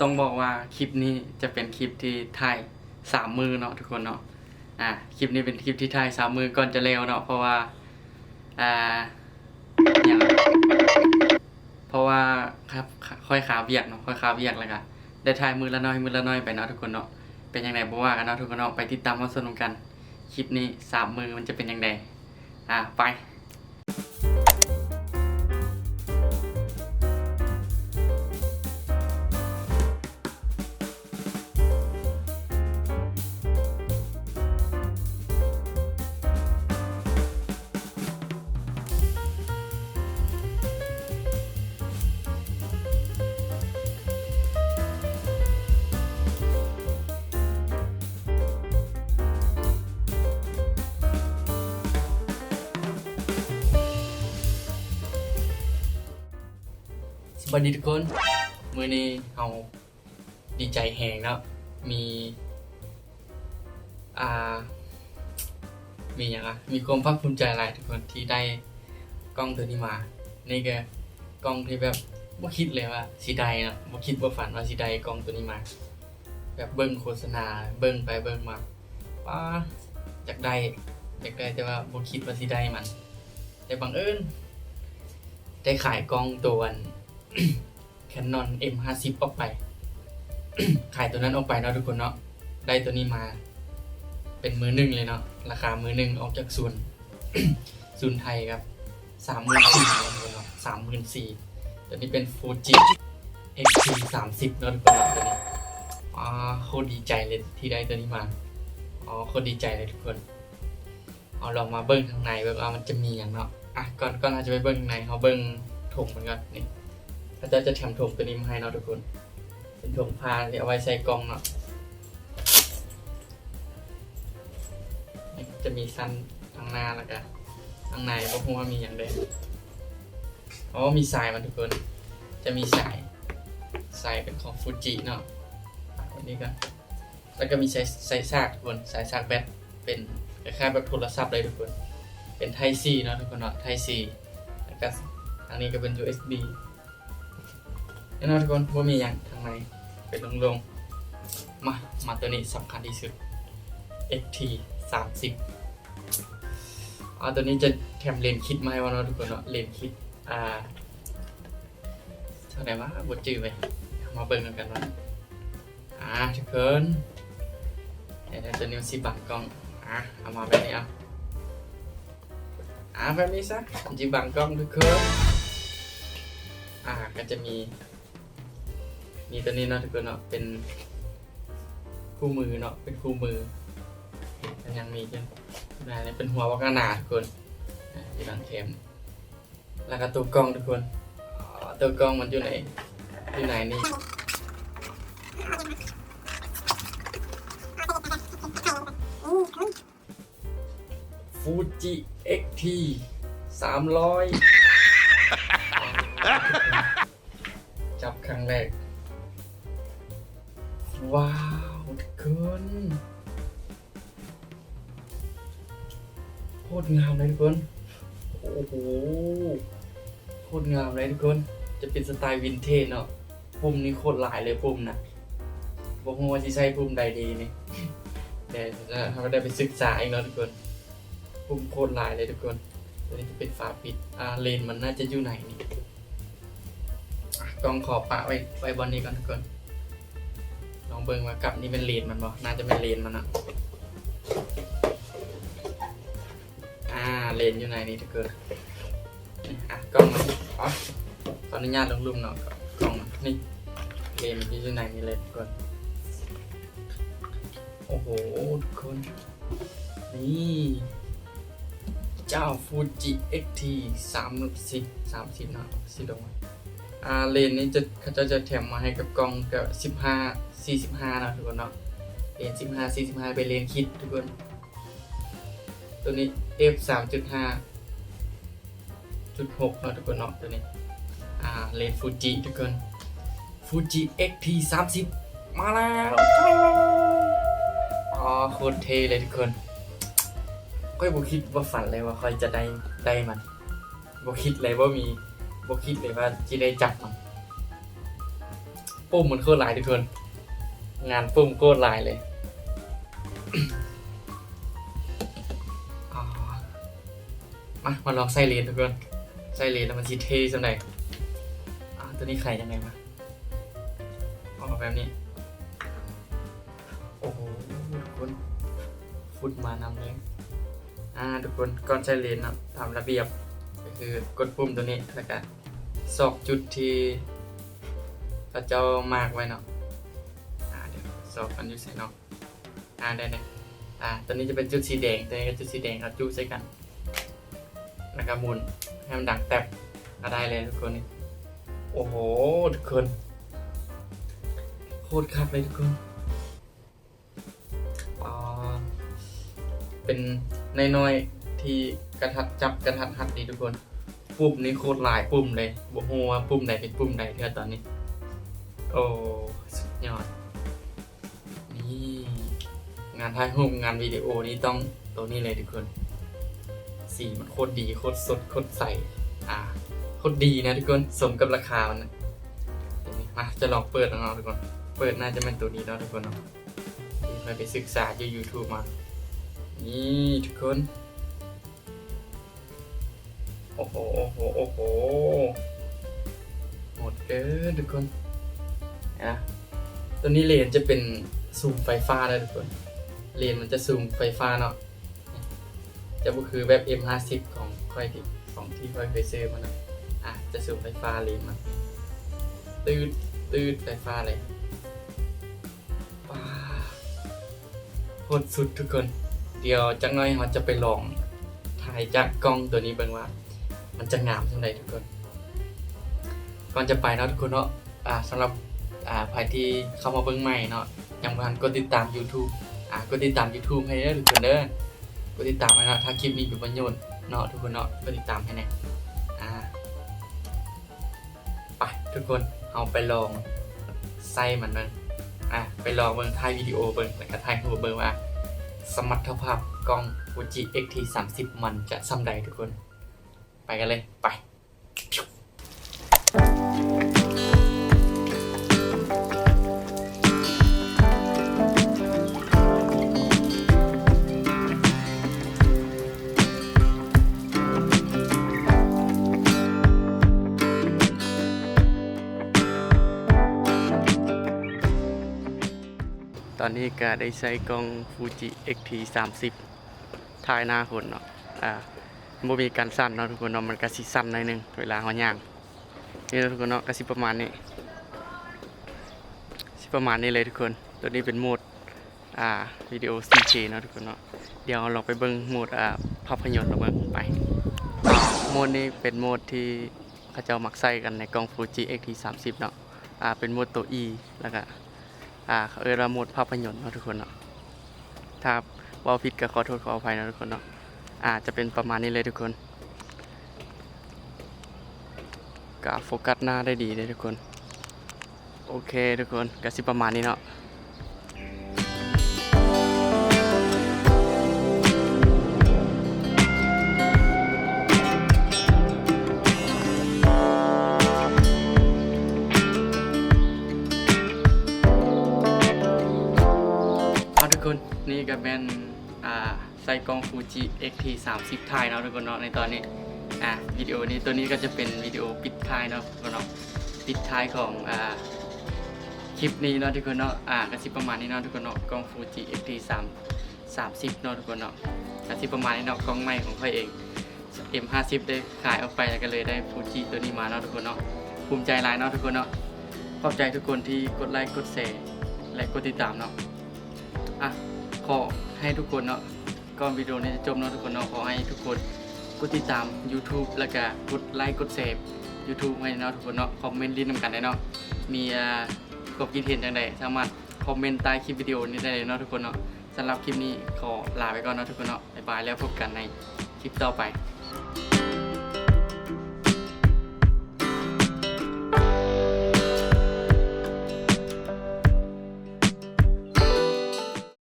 ต้องบอกว่าคลิปนี้จะเป็นคลิปที่ถ่ายสามมือเนาะทุกคนเนาะอะคลิปนี้เป็นคลิปที่ถ่ายสามมือก่อนจะเร็วเนาะเพราะว่าอ่าอย่างเพราะว่าครับค่อยขาเบียกเนาะค่อยขาเบียกแล้วกันได้ถ่ายมือละน้อยมือละน้อยไปเนาะทุกคนเนาะเป็นยังไงบ่ว่ากันเนาะทุกคนเนาะไปติดตามมาสนุกกันคลิปนี้สามมือมันจะเป็นยังไงอะไป วัสดีทุกคน มื้อนี้เราดีใจแหงเนาะมี อ่า มีอย่างอะมีความภาคภูมิใจอะไรทุกคนที่ได้กล้องตัวนี้มา นี่ก็กล้องที่แบบบ่คิดเลยว่าสิได้นะบ่คิดบ่ฝันว่าสิได้กล้องตัวนี้มา แบบเบิ่งโฆษณา เบิ่งไปเบิ่งมาว้าอยากได้อยากได้แต่ว่าบ่คิดว่าสิได้มัน แต่บังเอิญได้ขายกล้องตัวอัน Canon M50 ออกไป ขายตัวนั้นออกไปเนาะทุกคนเนาะ ได้ตัวนี้มา เป็นมือหนึ่งเลยเนาะ ราคามือหนึ่งออกจากศูนย์ศูนย์ไทยครับสามหมื่นสี่เนาะทุกคนเนาะสามหมื่นสี่ตัวนี้เป็นฟูจิ XT สามสิบเนาะทุกคนเนาะตัวนี้อ๋อโคตรดีใจเลยที่ได้ตัวนี้มา อ๋อโคตรดีใจเลยทุกคน เอาลองมาเบิ้งข้างในเบิ้งว่ามันจะมีอย่างเนาะ อะก่อนก่อนเราจะไปเบิ้งข้างในเขาเบิ้งถุงมันก่อนนี่ อาจารย์จะแถมถุงตัวนี้มาให้เนาทุกคน เป็นถุงผ้าที่เอาไว้ใส่กล่องเนาะจะมีสั้นทางหน้าแล้วก็ทางในเพราะว่ามีอย่างเดียวอ๋อมีสายมันทุกคน จะมีสายสายเป็นของฟูจิเนาะวันนี้ก็แล้วก็มีสายสายซากทุกคนสายซากแบตเป็นคล้ายๆแบบโทรศัพท์เลยทุกคน เป็น Type C เนาะทุกคนเนาะ Type C แล้วก็ทางนี้ก็เป็น USB แล้วนะทุกคนว่ามีอย่างทางในเป็นลงๆ มา มาตัวนี้สำคัญที่สุด XT 30อ่าตัวนี้จะแถมเลนคิดมาให้ว่าเนาะทุกคนเนาะเลนคิด อ่าเท่าไหร่วะบดจื้อไปมาเบิ่งกันกันว่าอ่าทุกคนเดี๋ยวตัวนี้สิบังกล้อง อะเอามาแบบนี้เอาอ่าแบบนี้ซะจิบังกล้องทุกคนอ่าก็จะมี มีตัวนี้เนาะทุกคนเนาะเป็นคู่มือเนาะเป็นคู่มือมันยังมีกันนะนี่เป็นหัววักนาทุกคนอ่าที่บังเข็มแล้วก็ตัวกล้องทุกคนตัวกล้องมันอยู่ไหนอยู่ไหนนี่ฟูจิ XT สามร้อยจับครั้งแรก ว้าวทุกคนโคตรงามเลยทุกคน โอ้โห โคตรงามเลยทุกคน จะเป็นสไตล์วินเทจเนาะปุ่มนี้โคตรหลายเลยปุ่มนะบอกว่าจะใช้ปุ่มใดดีนี่เดี๋ยวเราได้ไปศึกษาเองเนาะทุกคน ปุ่มโคตรหลายเลยทุกคน ตัวนี้จะเป็นฝาปิด อ่าเลนมันน่าจะอยู่ไหนนี่อะกล้องขอปะไว้ไว้บนนี้ก่อนทุกคน ลองเบิ่งว่ากับนี่เป็นเลนมันบ่น่าจะเป็นเลนมันอะอ่าเลนอยู่ไหนนี่ทุกคนนี่อะกล้องมันอ๋อขออนุญาตลงรูปเนาะกล้องมันนี่เลนมันอยู่ไหนนี่เลยทุกคนโอ้โหทุกคนนี่เจ้าฟูจิ XT สามสิบสามสิบนะสิลงมา อ่าเลนนี้จะเขาจะจะแถมมาให้กับกล้องกับสิบห้าสี่สิบห้านะทุกคนเนาะเลนสิบห้าสี่สิบห้าเป็นเลนคิดทุกคน ตัวนี้ f สามจุดห้าจุดหกนะทุกคนเนาะตัวนี้อ่าเลนฟูจิทุกคนฟูจิ XT สามสิบมาแล้วอ๋อโคตรเท่เลยทุกคนก็บ่คิดว่าฝันเลยว่าคอยจะได้ได้มันบ่คิดเลยว่ามี บ่คิดเลยว่าจะได้จับมันปุ่มมันโคตรหลายทุกคน งานปุ่มโคตรหลายเลยอ๋อมามาลองใส่เลนทุกคนใส่เลนแล้วมันสิเทสำไหนอ่าตัวนี้ไข่ยังไงมาออกแบบนี้ โอ้โหทุกคนฟุตมานำเลยอ่าทุกคนก่อนใช้เลนนะตามระเบียบ คือกดปุ่มตัวนี้แล้วก็ซอกจุดที่พระเจ้ามากไว้เนาะอ่าเดี๋ยวซอกกันอยู่ใส่เนาะอ่าได้เลยอ่าตัวนี้จะเป็นจุดสีแดงตัวนี้ก็จุดสีแดงเอาจุดใส่กันแล้วก็หมุนให้มันดังแตบก็ได้เลยทุกคนนี่โอ้โหทุกคนโคตรคักเลยทุกคนอ๋อเป็นน้อยๆ ที่กระทัดจับกระทัดหัดดีทุกคน ปุ่มนี้โคตรหลายปุ่มเลยบวหัวาปุ่มไหนเป็นปุ่มไหนเท่าตอนนี้ โอ้สุดยอด นี่งานถ่ายรูปงานวิดีโอนี้ต้องตัวนี้เลยทุกคน สีมันโคตรดีโคตรสดโคตรใส อ่าโคตรดีนะทุกคนสมกับราคามันนะนี้มาจะลองเปิดล้วเนะทุกคน เปิดน่าจะเป็นตัวนี้แล้วทุกคนเนาะที่ไปไปศึกษาจาก YouTube มา นี่ทุกคน โอ้โห โอ้โห โอ้โหหมดเกินทุกคนนะตัวนี้เลนจะเป็นซูมไฟฟ้าแล้วทุกคน เลนมันจะซูมไฟฟ้าเนาะ จะบ่คือแบบ M50 ของค่อยที่ของที่ค่อยเคยซื้อมานะอะ จะซูมไฟฟ้าเลนมันตืดตืดไฟฟ้าเลยป้าโคตรสุดทุกคน เดี๋ยวจังหน่อยเราจะไปลองถ่ายจากกล้องตัวนี้เบิ่งว่า มันจะงามสังใดทุกคน ก่อนจะไปเนาะทุกคนเนาะอ่าสำหรับอ่าใครที่เข้ามาเบิ่งใหม่เนาะยังบ่ทันกดติดตาม YouTube อ่ากดติดตาม YouTube ให้เด้อทุกคนเด้อกดติดตามให้เนาะถ้าคลิปนี้เป็นประโยชน์เนาะทุกคนเนาะกดติดตามให้แน่อ่าไปทุกคนเอาไปลองใส่มันเบิ่งอะไปลองเบิ่งถ่ายวิดีโอเบิ่งแล้วก็ถ่ายรูปเบิ่งว่า สมรรถภาพกล้อง Fuji X-T 30 มันจะซ้ำใดทุกคน ไปกันเลยไปตอนนี้ก็ได้ใช้กล้อง Fuji X-T 30ถ่ายหน้าคนเนาะอ่า บ่มีการสั่นเนาะทุกคนเนาะมันก็สิสั่นหน่อยหนึงเวลาเฮาย่างนี่ทุกคนเนาะก็สิประมาณนี้สิประมาณนี้เลยทุกคน ตัวนี้เป็นโหมดอ่าวิดีโอ 4K เนาะทุกคนเนาะเดี๋ยวเราไปเบิ่งโหมดอ่าภาพยนตร์เราเบิ่งไปโหมดนี้เป็นโหมดที่เขาเจ้ามักใส่กันในกล้อง Fuji X-T 30 เนาะอ่าเป็นโหมดตัว E แล้วก็อ่าเขาเระโหมดภาพยนตร์เนาะทุกคนเนาะถ้าว่าผิดก็ขอโทษขออภัยนะทุกคนเนาะ อาจจะเป็นประมาณนี้เลยทุกคนกะโฟกัสหน้าได้ดีเลยทุกคน โอเคทุกคนก็สิประมาณนี้เนาะเอาทุกคนนี่ก็เป็น กล้อง Fuji X-T 30ถ่ายเนาะทุกคนเนาะในตอนนี้อ่าวิดีโอนี้ตัวนี้ก็จะเป็นวิดีโอปิดท้ายเนาะทุกคนเนาะปิดท้ายของอ่าคลิปนี้เนาะทุกคนเนาะอ่าก็สิประมาณนี้เนาะทุกคนเนาะกล้อง Fuji X-T 3 30เนาะทุกคนเนาะก็สิประมาณนี้เนาะกล้องใหม่ของค่อยเอง M50 ได้ขายออกไปแล้วก็เลยได้ Fuji ตัวนี้มาเนาะทุกคนเนาะภูมิใจหลายเนาะทุกคนเนาะขอบใจทุกคนที่กดไลค์กดแชร์และกดติดตามเนาะอะขอให้ทุกคนเนาะ ก่อนวิดีโอนี้จะจบเนาะทุกคนเนาะขอให้ทุกคนกดติดตาม YouTube แล้วก็กดไลค์กดแชร์ YouTube ให้เนาะทุกคนเนาะคอมเมนต์ลิ้นนำกันได้เนาะมีความคิดเห็นจังใดสามารถคอมเมนต์ใต้คลิปวิดีโอนี้ได้เลยเนาะทุกคนเนาะสำหรับคลิปนี้ขอลาไปก่อนเนาะทุกคนเนาะบ๊ายบายแล้วพบกันในคลิปต่อไป